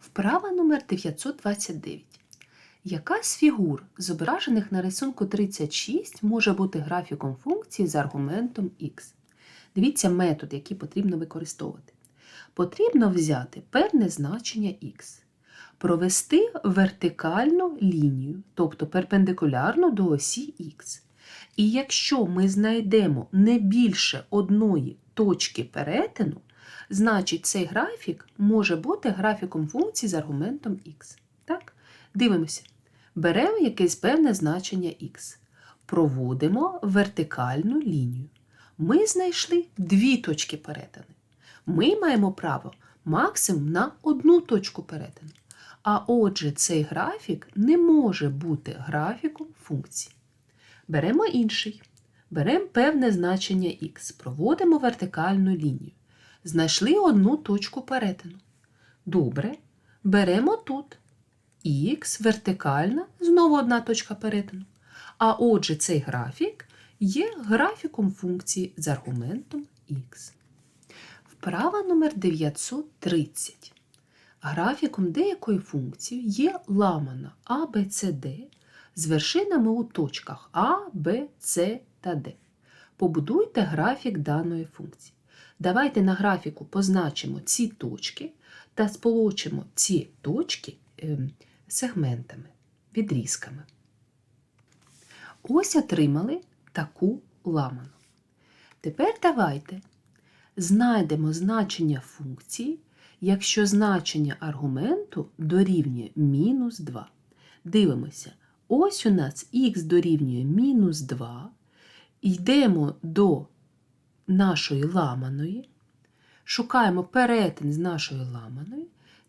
Вправа номер 929. Яка з фігур, зображених на рисунку 36, може бути графіком функції з аргументом x? Дивіться метод, який потрібно використовувати. Потрібно взяти певне значення x, провести вертикальну лінію, тобто перпендикулярну до осі x. І якщо ми знайдемо не більше одної точки перетину, значить цей графік може бути графіком функції з аргументом x. Так? Дивимося. Беремо якесь певне значення x. Проводимо вертикальну лінію. Ми знайшли дві точки перетину. Ми маємо право максимум на одну точку перетину. А отже, цей графік не може бути графіком функції. Беремо інший. Беремо певне значення x, проводимо вертикальну лінію. Знайшли одну точку перетину. Добре. Беремо тут х вертикальна, знову одна точка перетину. А отже, цей графік є графіком функції з аргументом х. Вправа номер 930. Графіком деякої функції є ламана Д з вершинами у точках А, Б, С та Д. Побудуйте графік даної функції. Давайте на графіку позначимо ці точки та сполучимо ці точки ем, сегментами, відрізками. Ось отримали таку ламану. Тепер давайте знайдемо значення функції, якщо значення аргументу дорівнює мінус 2. Дивимося, ось у нас х дорівнює мінус 2. Йдемо до нашої ламаної, шукаємо перетин з нашою ламаною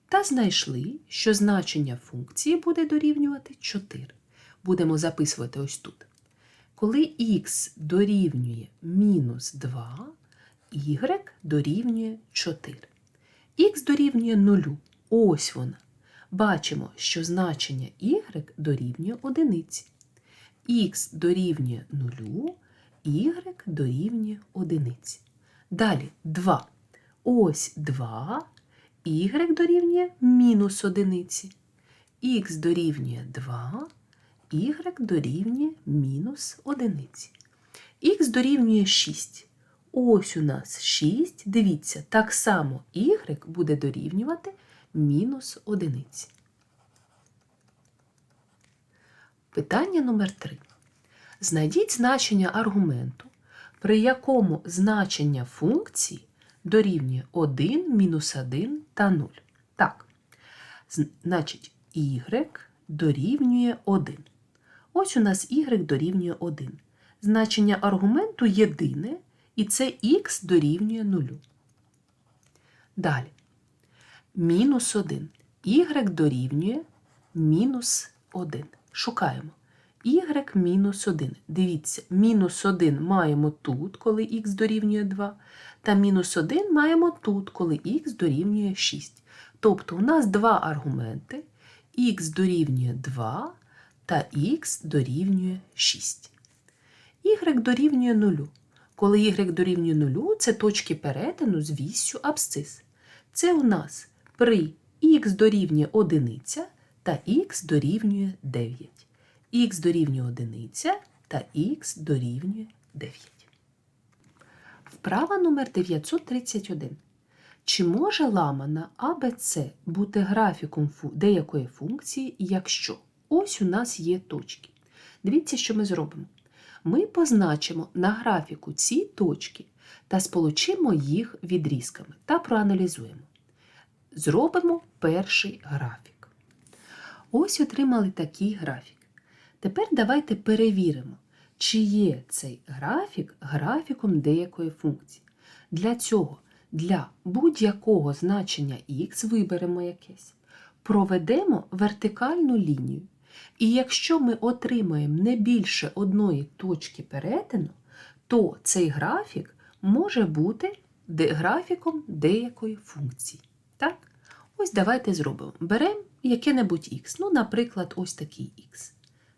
та знайшли, що значення функції буде дорівнювати 4. Будемо записувати ось тут. Коли х дорівнює мінус 2, y дорівнює 4. х дорівнює 0. Ось вона. Бачимо, що значення y дорівнює 1. х дорівнює 0, y дорівнює 1. Далі 2. Ось 2, y дорівнює мінус 1. х дорівнює 2, y дорівнює мінус 1. х дорівнює 6. Ось у нас 6. Дивіться, так само y буде дорівнювати мінус 1. Питання номер 3. Знайдіть значення аргументу, при якому значення функції дорівнює 1, мінус 1 та 0. Так, значить, y дорівнює 1. Ось у нас y дорівнює 1. Значення аргументу єдине, і це х дорівнює 0. Далі. Мінус 1. y дорівнює мінус 1. Шукаємо. y мінус 1. Дивіться, мінус 1 маємо тут, коли х дорівнює 2, та мінус 1 маємо тут, коли х дорівнює 6. Тобто у нас два аргументи х дорівнює 2 та х дорівнює 6. y дорівнює 0. Коли y дорівнює 0, це точки перетину з віссю абсцис. Це у нас при х дорівнює 1 та х дорівнює 9. х дорівнює 1 та х дорівнює 9. Вправа номер 931. Чи може ламана АБЦ бути графіком деякої функції, якщо ось у нас є точки? Дивіться, що ми зробимо. Ми позначимо на графіку ці точки та сполучимо їх відрізками та проаналізуємо. Зробимо перший графік. Ось отримали такий графік. Тепер давайте перевіримо, чи є цей графік графіком деякої функції. Для цього для будь-якого значення х виберемо якесь, проведемо вертикальну лінію. І якщо ми отримаємо не більше одної точки перетину, то цей графік може бути графіком деякої функції. Так? Ось давайте зробимо. Беремо яке-небудь х, ну, наприклад, ось такий х.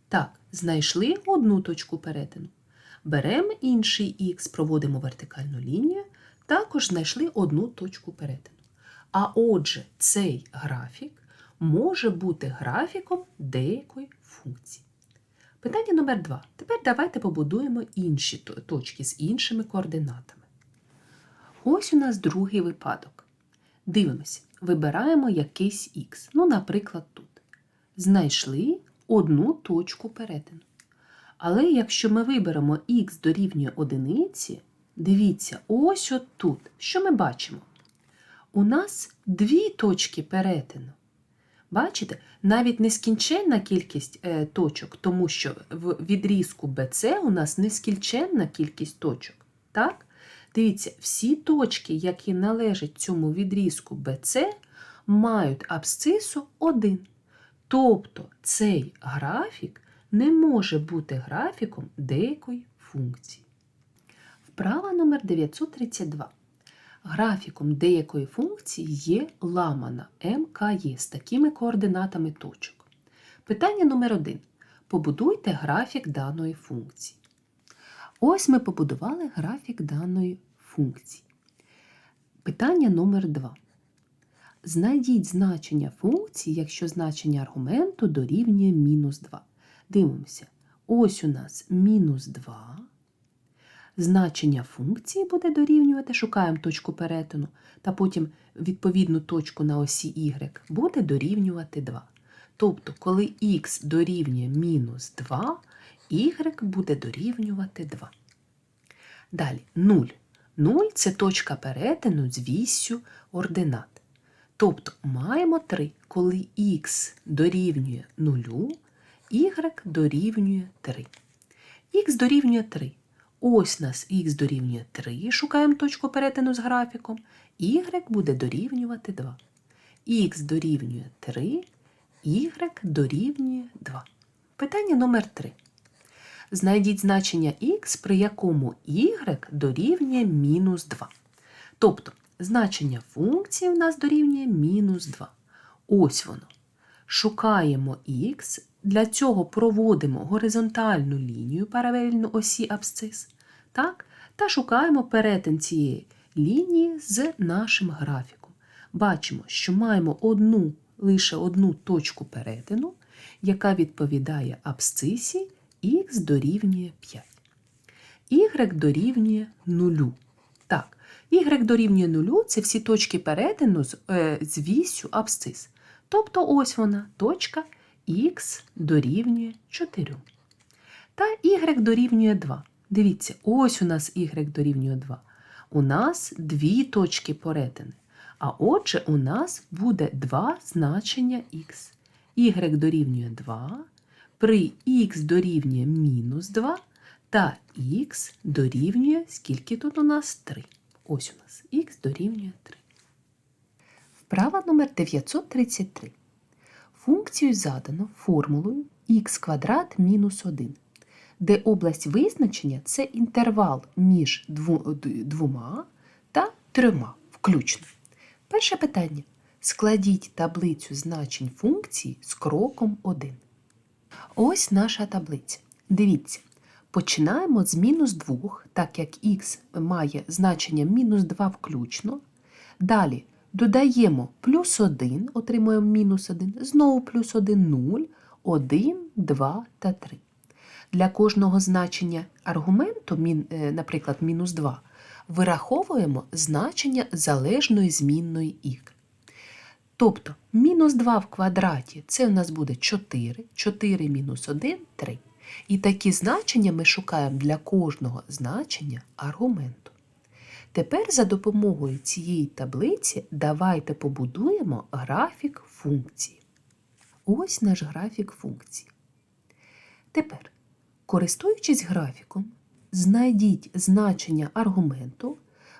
Так, знайшли одну точку перетину. Беремо інший х, проводимо вертикальну лінію, також знайшли одну точку перетину. А отже, цей графік може бути графіком деякої функції. Питання номер два. Тепер давайте побудуємо інші точки з іншими координатами. Ось у нас другий випадок. Дивимося, вибираємо якийсь х. Ну, наприклад, тут. Знайшли одну точку перетину. Але якщо ми виберемо х дорівнює одиниці, дивіться, ось отут. Що ми бачимо? У нас дві точки перетину. Бачите, навіть нескінченна кількість е, точок, тому що в відрізку BC у нас нескінченна кількість точок. Так? Дивіться, всі точки, які належать цьому відрізку BC, мають абсцису 1. Тобто цей графік не може бути графіком деякої функції. Вправа номер 932. Графіком деякої функції є ламана МКЄ з такими координатами точок. Питання номер 1. Побудуйте графік даної функції. Ось ми побудували графік даної функції. Питання номер 2. Знайдіть значення функції, якщо значення аргументу дорівнює мінус 2. Дивимося. Ось у нас мінус 2. Значення функції буде дорівнювати, шукаємо точку перетину, та потім відповідну точку на осі y буде дорівнювати 2. Тобто, коли х дорівнює мінус 2, y буде дорівнювати 2. Далі 0. 0 це точка перетину з віссю ординат. Тобто маємо 3, коли х дорівнює 0, y дорівнює 3. х дорівнює 3. Ось нас х дорівнює 3, шукаємо точку перетину з графіком, y буде дорівнювати 2. х дорівнює 3, y дорівнює 2. Питання номер 3. Знайдіть значення х, при якому y дорівнює мінус 2. Тобто, значення функції в нас дорівнює мінус 2. Ось воно. Шукаємо х, для цього проводимо горизонтальну лінію паралельно осі абсцис, так? та шукаємо перетин цієї лінії з нашим графіком. Бачимо, що маємо одну, лише одну точку перетину, яка відповідає абсцисі х дорівнює 5. y дорівнює 0. Так, y дорівнює 0 це всі точки перетину з, е, з вісю абсцис. Тобто ось вона, точка х дорівнює 4. Та y дорівнює 2. Дивіться, ось у нас y дорівнює 2. У нас дві точки перетини. А отже, у нас буде два значення х. y дорівнює 2, при х дорівнює мінус 2 та х дорівнює, скільки тут у нас 3. Ось у нас х дорівнює 3. Вправа номер 933. Функцію задано формулою х квадрат мінус 1, де область визначення це інтервал між двома та трьома включно. Перше питання. Складіть таблицю значень функції з кроком 1. Ось наша таблиця. Дивіться, починаємо з мінус 2, так як х має значення мінус 2 включно. Далі додаємо плюс 1, отримуємо мінус 1, знову плюс 1, 0, 1, 2 та 3. Для кожного значення аргументу, е, наприклад, мінус 2, вираховуємо значення залежної змінної y. Тобто мінус 2 в квадраті це у нас буде 4, 4 мінус 1 3. І такі значення ми шукаємо для кожного значення аргументу. Тепер за допомогою цієї таблиці давайте побудуємо графік функції. Ось наш графік функції. Тепер, користуючись графіком, знайдіть значення аргументу,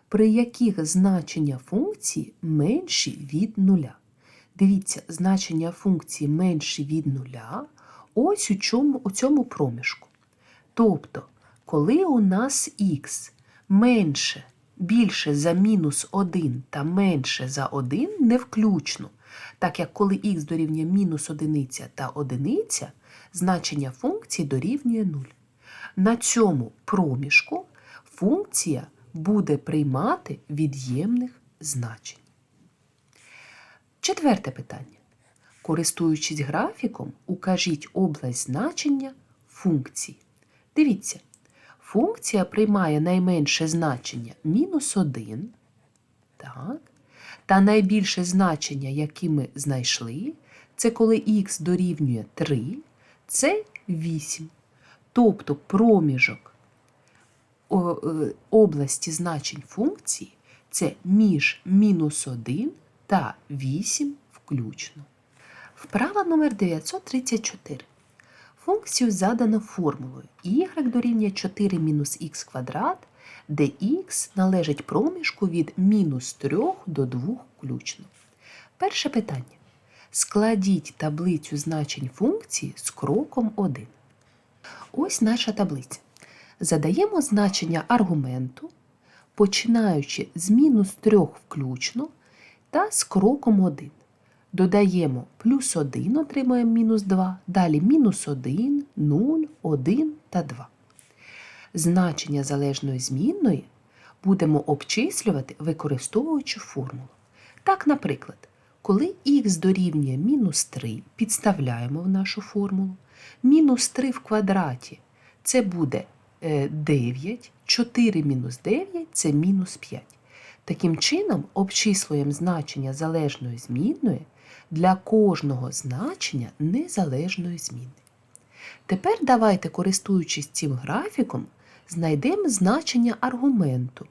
при яких значення функції менші від нуля. Дивіться, значення функції менші від нуля ось у цьому, у цьому проміжку. Тобто, коли у нас х менше, більше за мінус 1 та менше за 1 не включно, так як коли х дорівнює мінус 1 та 1, значення функції дорівнює 0. На цьому проміжку функція буде приймати від'ємних значень. Четверте питання. Користуючись графіком, укажіть область значення функції. Дивіться, функція приймає найменше значення мінус 1. Так. Та найбільше значення, яке ми знайшли, це коли х дорівнює 3, це 8. Тобто проміжок е, області значень функції це між мінус 1 та 8 включно. Вправа номер 934. Функцію задано формулою y дорівнює 4 мінус х квадрат, де х належить проміжку від мінус 3 до 2 включно. Перше питання. Складіть таблицю значень функції з кроком 1. Ось наша таблиця. Задаємо значення аргументу, починаючи з мінус 3 включно та з кроком 1. Додаємо плюс 1, отримуємо мінус 2, далі мінус 1, 0, 1 та 2. Значення залежної змінної будемо обчислювати, використовуючи формулу. Так, наприклад, коли х дорівнює мінус 3, підставляємо в нашу формулу. Мінус 3 в квадраті це буде е, 9, 4 мінус 9 це мінус 5. Таким чином, обчислюємо значення залежної змінної для кожного значення незалежної зміни. Тепер давайте, користуючись цим графіком, знайдемо значення аргументу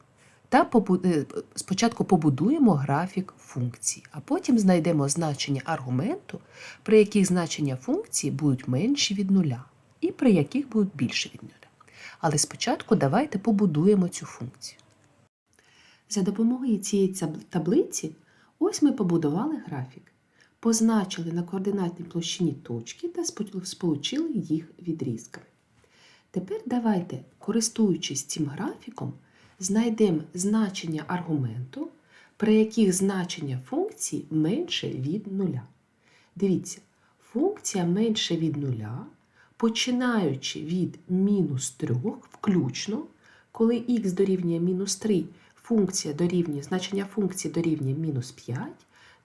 та е, спочатку побудуємо графік функції, а потім знайдемо значення аргументу, при яких значення функції будуть менші від нуля, і при яких будуть більші від нуля. Але спочатку давайте побудуємо цю функцію. За допомогою цієї таблиці ось ми побудували графік, позначили на координатній площині точки та сполучили їх відрізками. Тепер давайте, користуючись цим графіком, знайдемо значення аргументу, при яких значення функції менше від нуля. Дивіться, функція менше від нуля, починаючи від мінус 3 включно, коли х дорівнює мінус 3, функція дорівнює, значення функції дорівнює мінус 5,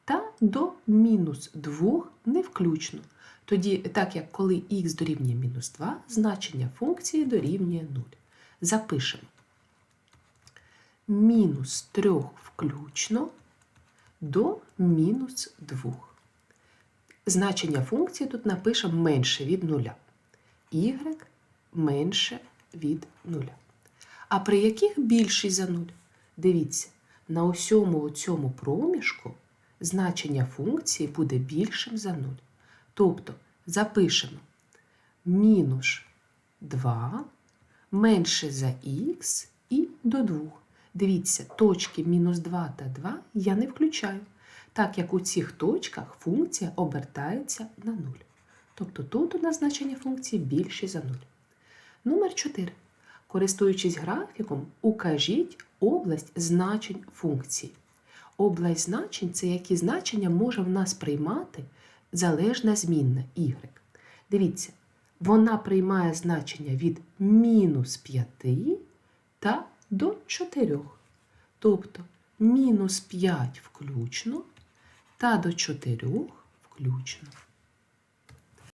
та до мінус 2 не включно. Тоді, так як коли х дорівнює мінус 2, значення функції дорівнює 0. Запишемо мінус 3 включно до мінус 2. Значення функції тут напишемо менше від 0. y менше від 0. А при яких більший за 0? Дивіться, на усьому цьому проміжку значення функції буде більшим за 0. Тобто запишемо мінус 2 менше за х і до 2. Дивіться, точки мінус 2 та 2 я не включаю, так як у цих точках функція обертається на 0. Тобто тут у нас значення функції більше за 0. Номер 4. Користуючись графіком, укажіть область значень функції. Область значень це які значення може в нас приймати залежна змінна y. Дивіться, вона приймає значення від мінус 5 та до 4. Тобто мінус 5 включно та до 4 включно.